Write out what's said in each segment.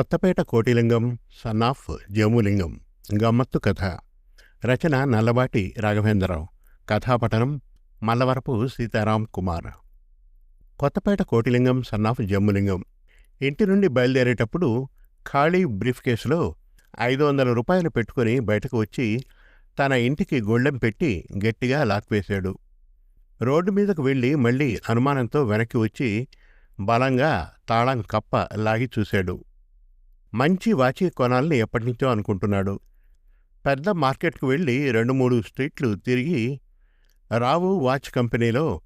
Kothapeta Kotilingam son of Jamulingam గమ్మత్తు కథ. రచన నల్లబాటి రాఘవేంద్రరావు. కథాపఠనం మల్లవరపు సీతారాం కుమార్. కొత్తపేట కోటిలింగం సన్ ఆఫ్ జమ్ములింగం ఇంటి నుండి బయలుదేరేటప్పుడు ఖాళీ బ్రీఫ్ కేసులో ఐదు వందల రూపాయలు పెట్టుకుని బయటకు వచ్చి తన ఇంటికి గొళ్ళెం పెట్టి గట్టిగా లాక్వేశాడు రోడ్డు మీదకు వెళ్ళి మళ్ళీ అనుమానంతో వెనక్కి వచ్చి బలంగా తాళం కప్ప లాగి చూశాడు. మంచి వాచి కొనాలని ఎప్పటినుంచో అనుకుంటున్నాడు. పెద్ద మార్కెట్కు వెళ్ళి రెండు మూడు స్ట్రీట్లు తిరిగి రావు వాచ్ కంపెనీలో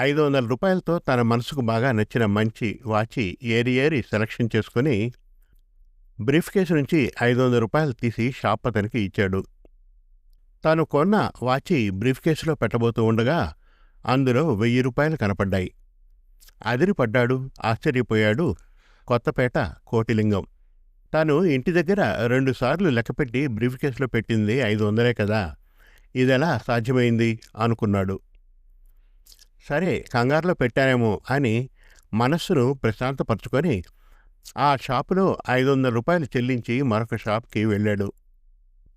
ఐదు వందల రూపాయలతో తన మనసుకు బాగా నచ్చిన మంచి వాచి ఏరి ఏరి సెలక్షన్ చేసుకుని బ్రీఫ్ కేసు నుంచి ఐదు వందల రూపాయలు తీసి షాప్ అతనికి ఇచ్చాడు. తాను కొన్న వాచి బ్రీఫ్ కేసులో పెట్టబోతూ ఉండగా అందులో వెయ్యి రూపాయలు కనపడ్డాయి. అదిరిపడ్డాడు ఆశ్చర్యపోయాడు కొత్తపేట కోటిలింగం. తాను ఇంటి దగ్గర రెండుసార్లు లెక్కపెట్టి బ్రీఫ్ కేసులో పెట్టింది ఐదు వందలే కదా. ఇదెలా సాధ్యమైంది? అనుకున్నాడు. సరే కంగారులో పెట్టానేమో అని మనస్సును ప్రశాంతపరచుకొని ఆ షాపులో ఐదు వందల రూపాయలు చెల్లించి మరొక షాప్కి వెళ్ళాడు.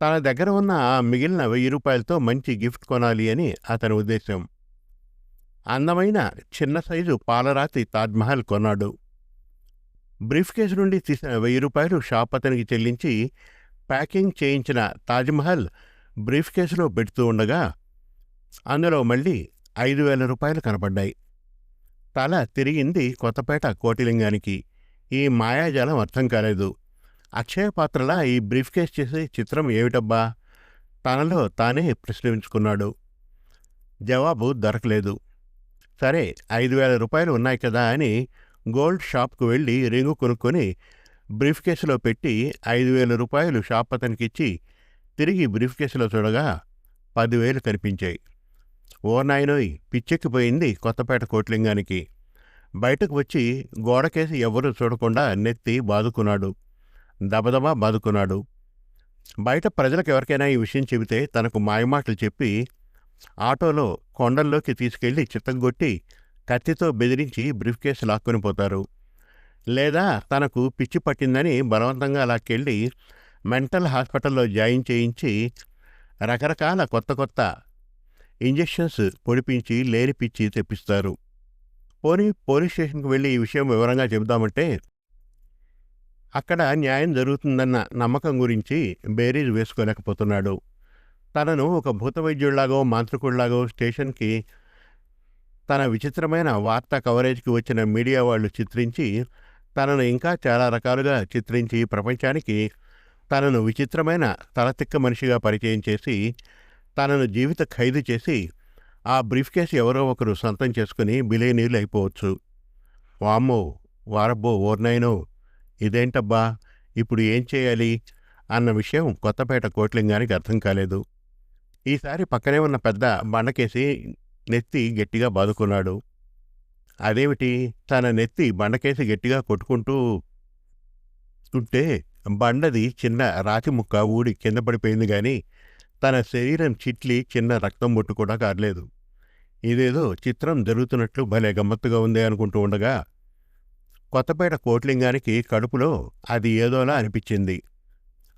తన దగ్గర ఉన్న ఆ మిగిలిన వెయ్యి రూపాయలతో మంచి గిఫ్ట్ కొనాలి అని అతని ఉద్దేశం అందమైన చిన్న సైజు పాలరాతి తాజ్మహల్ కొన్నాడు. బ్రీఫ్ కేసు నుండి తీసిన వెయ్యి రూపాయలు షాప్ అతనికి చెల్లించి ప్యాకింగ్ చేయించిన తాజ్మహల్ బ్రీఫ్ కేసులో పెడుతూ ఉండగా అందులో మళ్ళీ ఐదు వేల రూపాయలు కనపడ్డాయి. తల తిరిగింది కొత్తపేట కోటిలింగానికి. ఈ మాయాజాలం అర్థం కాలేదు. అక్షయ పాత్రలా ఈ బ్రీఫ్ కేస్ చేసే చిత్రం ఏమిటబ్బా? తనలో తానే ప్రశ్నించుకున్నాడు. జవాబు దొరకలేదు. సరే ఐదు వేల రూపాయలు ఉన్నాయి కదా అని గోల్డ్ షాప్కు వెళ్ళి రింగు కొనుక్కొని బ్రీఫ్ కేసులో పెట్టి ఐదు వేల రూపాయలు షాప్ అతనికిచ్చి తిరిగి బ్రీఫ్ కేసులో చూడగా పదివేలు కనిపించాయి. ఓ నాయనోయ్ పిచ్చెక్కిపోయింది కొత్తపేట కోట్లింగానికి. బయటకు వచ్చి గోడకేసి ఎవరూ చూడకుండా నెత్తి బాదుకున్నాడు. దబదబా బాదుకున్నాడు. బయట ప్రజలకు ఎవరికైనా ఈ విషయం చెబితే తనకు మాయమాటలు చెప్పి ఆటోలో కొండల్లోకి తీసుకెళ్ళి చిత్తగొట్టి కత్తితో బెదిరించి బ్రీఫ్ కేసు లాక్కొని పోతారు. లేదా తనకు పిచ్చి పట్టిందని బలవంతంగా లాక్కెళ్ళి మెంటల్ హాస్పిటల్లో జాయిన్ చేయించి రకరకాల కొత్త కొత్త ఇంజెక్షన్స్ పొడిపించి లేని పిచ్చి తెప్పిస్తారు. పోనీ పోలీస్ స్టేషన్కి వెళ్ళి ఈ విషయం వివరంగా చెబుదామంటే అక్కడ న్యాయం జరుగుతుందన్న నమ్మకం గురించి బేరీజ్ వేసుకోలేకపోతున్నాడు. తనను ఒక భూత వైద్యుడిలాగో మాంత్రికుళ్ళాగో స్టేషన్కి తన విచిత్రమైన వార్తా కవరేజ్కి వచ్చిన మీడియా వాళ్ళు చిత్రించి తనను ఇంకా చాలా రకాలుగా చిత్రించి ప్రపంచానికి తనను విచిత్రమైన తలతిక్క మనిషిగా పరిచయం చేసి తనను జీవిత ఖైదు చేసి ఆ బ్రీఫ్ కేసు ఎవరో ఒకరు సొంతం చేసుకుని బిలేనీళ్ళు అయిపోవచ్చు. వామ్మో వారబ్బో ఓర్నైనో ఇదేంటబ్బా ఇప్పుడు ఏం చేయాలి? అన్న విషయం కొత్తపేట కోట్లింగానికి అర్థం కాలేదు. ఈసారి పక్కనే ఉన్న పెద్ద బండకేసి నెత్తి గట్టిగా బాదుకున్నాడు. అదేమిటి తన నెత్తి బండకేసి గట్టిగా కొట్టుకుంటూ ఉంటే బండది చిన్న రాతి ముక్క ఊడి కింద పడిపోయింది గాని తన శరీరం చిట్లి చిన్న రక్తం బొట్టు కూడా కారలేదు. ఇదేదో చిత్రం జరుగుతున్నట్లు భలే గమ్మత్తుగా ఉంది అనుకుంటూ ఉండగా కొత్తపేట కోట్లింగానికి కడుపులో అది ఏదోలా అనిపించింది.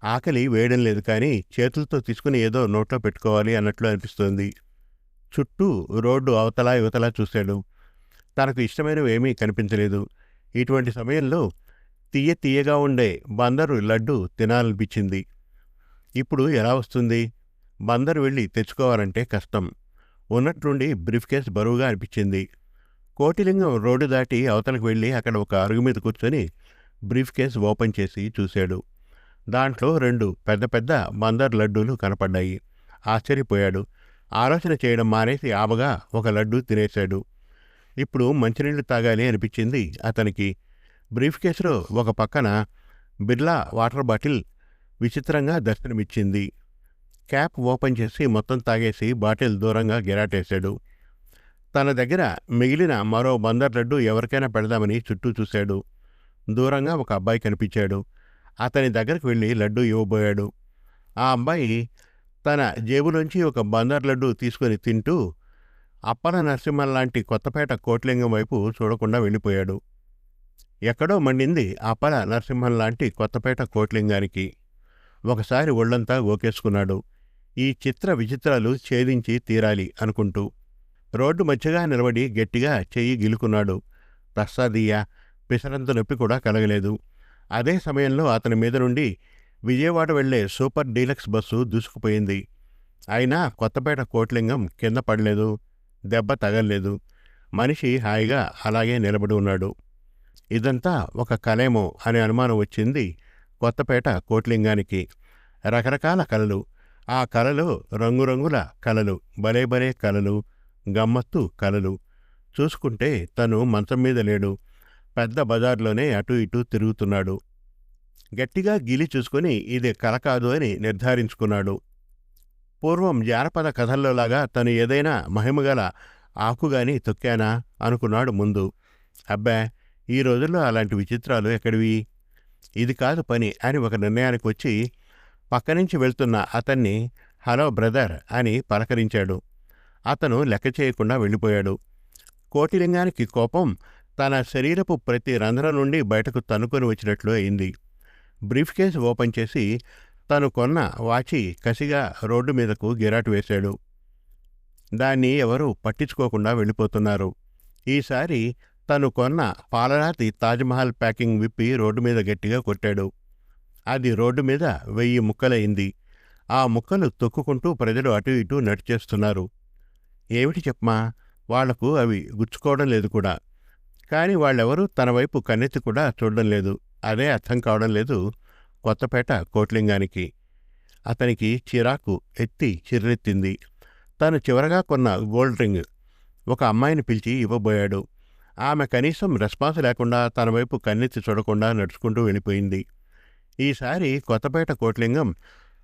ఆకలి వేయడం లేదు కానీ చేతులతో తీసుకుని ఏదో నోట్లో పెట్టుకోవాలి అన్నట్లు అనిపిస్తోంది. చుట్టూ రోడ్డు అవతలా యువతలా చూశాడు. తనకు ఇష్టమైనవి ఏమీ కనిపించలేదు. ఇటువంటి సమయంలో తీయ తీయగా ఉండే బందరు లడ్డు తినాలనిపించింది. ఇప్పుడు ఎలా వస్తుంది? బందరు వెళ్ళి తెచ్చుకోవాలంటే కష్టం. ఉన్నట్లుండి బ్రీఫ్ కేస్ బరువుగా అనిపించింది. కోటిలింగం రోడ్డు దాటి అవతలకు వెళ్ళి అక్కడ ఒక అరుగు మీద కూర్చొని బ్రీఫ్ కేస్ ఓపెన్ చేసి చూశాడు. దాంట్లో రెండు పెద్ద పెద్ద బందర్ లడ్డూలు కనపడ్డాయి. ఆశ్చర్యపోయాడు. ఆలోచన చేయడం మానేసి ఆబగా ఒక లడ్డు తినేశాడు. ఇప్పుడు మంచినీళ్ళు తాగాలి అనిపించింది అతనికి. బ్రీఫ్ కేసులో ఒక పక్కన బిర్లా వాటర్ బాటిల్ విచిత్రంగా దర్శనమిచ్చింది. క్యాప్ ఓపెన్ చేసి మొత్తం తాగేసి బాటిల్ దూరంగా గిరాటేశాడు. తన దగ్గర మిగిలిన మరో బందర్ లడ్డు ఎవరికైనా పెడదామని చుట్టూ చూశాడు. దూరంగా ఒక అబ్బాయి కనిపించాడు. అతని దగ్గరకు వెళ్ళి లడ్డు ఇవ్వబోయాడు. ఆ అబ్బాయి తన జేబులోంచి ఒక బందర్ లడ్డు తీసుకొని తింటూ అప్పన నరసింహం లాంటి కొత్తపేట కోట్లింగం వైపు చూడకుండా వెళ్ళిపోయాడు. ఎక్కడో మండింది అపల నరసింహం లాంటి కొత్తపేట కోట్లింగానికి. ఒకసారి ఒళ్ళంతా గోకేసుకున్నాడు ఈ చిత్ర విచిత్రాలు ఛేదించి తీరాలి అనుకుంటూ. రోడ్డు మధ్యగా నిలబడి గట్టిగా చెయ్యి గిలుకున్నాడు. ప్రసాదీయ పిసరంత నొప్పి కూడా కలగలేదు. అదే సమయంలో అతని మీద నుండి విజయవాడ వెళ్ళే సూపర్ డీలక్స్ బస్సు దూసుకుపోయింది. అయినా కొత్తపేట కోట్లింగం కింద పడలేదు దెబ్బ తగల్లేదు. మనిషి హాయిగా అలాగే నిలబడి ఉన్నాడు. ఇదంతా ఒక కలేమో అనే అనుమానం వచ్చింది కొత్తపేట కోట్లింగానికి. రకరకాల కలలు. ఆ కలలు రంగురంగుల కలలు భలే భలే కలలు గమ్మత్తు కలలు. చూసుకుంటే తను మంచం మీద లేడు. పెద్ద బజార్లోనే అటూ ఇటూ తిరుగుతున్నాడు. గట్టిగా గిలి చూసుకుని ఇది కల కాదు అని నిర్ధారించుకున్నాడు. పూర్వం జానపద కథల్లోలాగా తను ఏదైనా మహిమగల ఆకుగాని తొక్కానా అనుకున్నాడు ముందు. అబ్బా ఈ రోజుల్లో అలాంటి విచిత్రాలు ఎక్కడివి? ఇది కాదు పని అని ఒక నిర్ణయానికి వచ్చి పక్కనుంచి వెళ్తున్న అతన్ని హలో బ్రదర్ అని పలకరించాడు. అతను లెక్క చేయకుండా వెళ్ళిపోయాడు. కోటిలింగానికి కోపం తన శరీరపు ప్రతి రంధ్రం నుండి బయటకు తనుకొని వచ్చినట్లు అయింది. బ్రీఫ్ కేసు ఓపెన్ చేసి తను కొన్న వాచి కసిగా రోడ్డు మీదకు గిరాటు వేశాడు. దాన్ని ఎవరూ పట్టించుకోకుండా వెళ్ళిపోతున్నారు. ఈసారి తను కొన్న పాలరాతి తాజ్మహల్ ప్యాకింగ్ విప్పి రోడ్డు మీద గట్టిగా కొట్టాడు. అది రోడ్డు మీద వెయ్యి ముక్కలయింది ఆ ముక్కలు తొక్కుకుంటూ ప్రజలు అటు ఇటు నడిచేస్తున్నారు. ఏమిటి చెప్పమా? వాళ్ళకు అవి గుచ్చుకోవడం లేదు కూడా. కానీ వాళ్ళెవరూ తన వైపు కన్నెత్తి కూడా చూడడం లేదు. అదే అర్థం కావడం లేదు. కొత్తపేట కోట్లింగానికి. అతనికి చిరాకు ఎత్తి చిర్రెత్తింది. తను చివరగా కొన్న గోల్డ్ రింగ్. ఒక అమ్మాయిని పిలిచి ఇవ్వబోయాడు. ఆమె కనీసం రెస్పాన్స్ లేకుండా తన వైపు కన్నెత్తి చూడకుండా నడుచుకుంటూ వెళ్ళిపోయింది. ఈసారి కొత్తపేట కోట్లింగం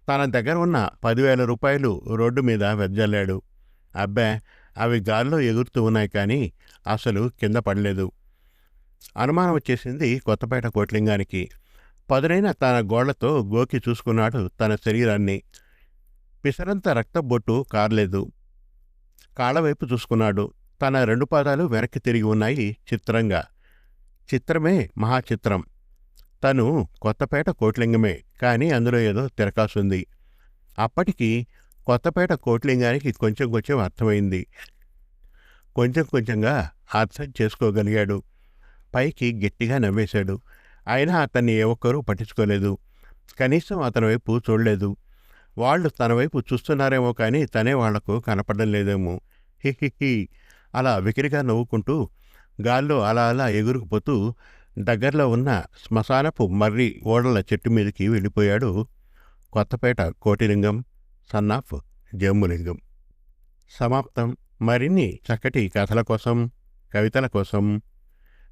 తన దగ్గర ఉన్న పదివేల రూపాయలు రోడ్డు మీద వెజ్జల్లాడు అబ్బా! అవి గాల్లో ఎగురుతూ ఉన్నాయి కానీ అసలు కింద పడలేదు. అనుమానం వచ్చేసింది కొత్తపేట కోట్లింగానికి. పదునైన తన గోళ్ళతో గోకి చూసుకున్నాడు తన శరీరాన్ని. పిసరంత రక్తబొట్టు కార్లేదు. కాళ్ళవైపు చూసుకున్నాడు. తన రెండు పాదాలు వెనక్కి తిరిగి ఉన్నాయి చిత్రంగా. చిత్రమే మహాచిత్రం. తను కొత్తపేట కోట్లింగమే కానీ అందులో ఏదో తిరకాసుంది. అప్పటికి కొత్తపేట కోట్లింగానికి కొంచెం కొంచెం అర్థమైంది. కొంచెం కొంచెంగా అర్థం చేసుకోగలిగాడు. పైకి గట్టిగా నవ్వేశాడు. అయినా అతన్ని ఏ ఒక్కరూ పట్టించుకోలేదు. కనీసం అతని వైపు చూడలేదు. వాళ్ళు తన వైపు చూస్తున్నారేమో కానీ తనే వాళ్ళకు కనపడడం లేదేమో. హిహిహి అలా వికిరిగా నవ్వుకుంటూ గాల్లో అలా అలా ఎగురుకుపోతూ దగ్గరలో ఉన్న శ్మశానపు మర్రి ఓడల చెట్టు మీదకి వెళ్ళిపోయాడు కొత్తపేట కోటిలింగం సన్నాఫ్ జమ్ములింగం. సమాప్తం. మరిన్ని చక్కటి కథల కోసం కవితల కోసం